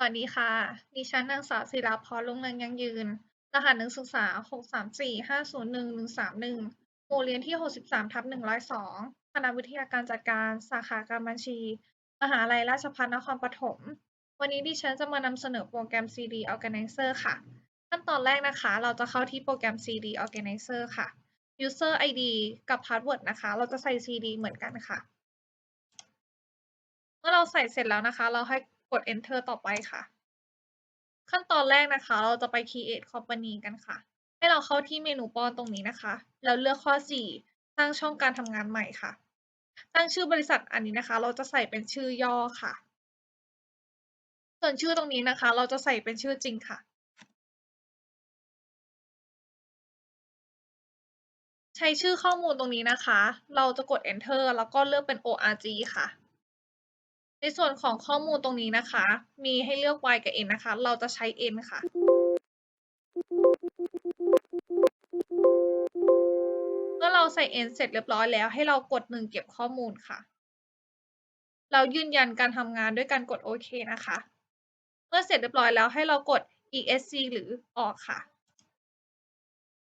สวัสดีค่ะ ดิฉันนางสาวศิราพรรุ่งเรืองยังยืน รหัสนักศึกษา 634501131หมู่เรียนที่ 63ทับ102 คณะวิทยาการจัดการ สาขาการบัญชี มหาลัยราชภัฏนครปฐม วันนี้ดิฉันจะมานำเสนอโปรแกรม CD Organizer ค่ะ ขั้นตอนแรกนะคะ เราจะเข้าที่โปรแกรม CD Organizer ค่ะ User ID กับ Password นะคะ เราจะใส่ CD เหมือนกันค่ะ เมื่อเราใส่เสร็จแล้วนะคะ เราให้ กด enter ต่อไปค่ะ ขั้นตอนแรกนะคะ เราจะไป create company กันค่ะ ให้เราเข้าที่เมนูป้อนตรงนี้นะคะ แล้วเลือกข้อ 4 สร้างช่องการทำงานใหม่ค่ะ ตั้งชื่อบริษัทอันนี้นะคะ เราจะใส่เป็นชื่อย่อค่ะ ส่วนชื่อตรงนี้นะคะ เราจะใส่เป็นชื่อจริงค่ะใช้ชื่อข้อมูลตรงนี้นะคะ เราจะกด enter แล้วก็เลือกเป็น org ค่ะ ในส่วนของข้อมูลตรงนี้นะคะ มีให้เลือก y กับ n นะคะ เราจะใช้ n ค่ะ เมื่อเราใส่ n เสร็จเรียบร้อยแล้ว ให้เรากด 1 เก็บข้อมูลค่ะ เรายืนยันการทำงานด้วยการกดโอเคนะคะ เมื่อเสร็จเรียบร้อยแล้วให้เรากด esc หรือออกค่ะ